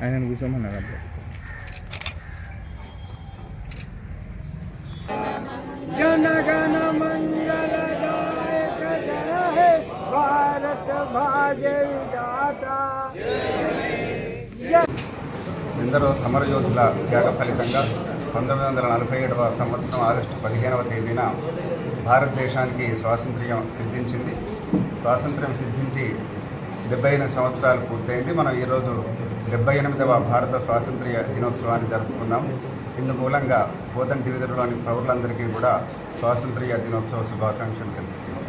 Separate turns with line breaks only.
ఆయన కూర్చోమన్నారు అప్పుడు
జనగణ మంగళదాయక జన హే భారత భాగ్య విధాత
ఎందరో సమరయోధుల త్యాగ ఫలితంగా పంతొమ్మిది వందల నలభై ఏడవ సంవత్సరం ఆగస్టు పదిహేనవ తేదీన భారతదేశానికి స్వాతంత్ర్యం సిద్ధించింది. స్వాతంత్ర్యం సిద్ధించి డెబ్బై ఎనిమిది సంవత్సరాలు పూర్తయింది. మనం ఈరోజు డెబ్బై ఎనిమిదవ భారత స్వాతంత్ర్య దినోత్సవాన్ని జరుపుకున్నాం. ఇందు మూలంగా బోధన్ డివిజన్లోని పౌరులందరికీ కూడా స్వాతంత్ర్య దినోత్సవ శుభాకాంక్షలు తెలుపుతున్నాం.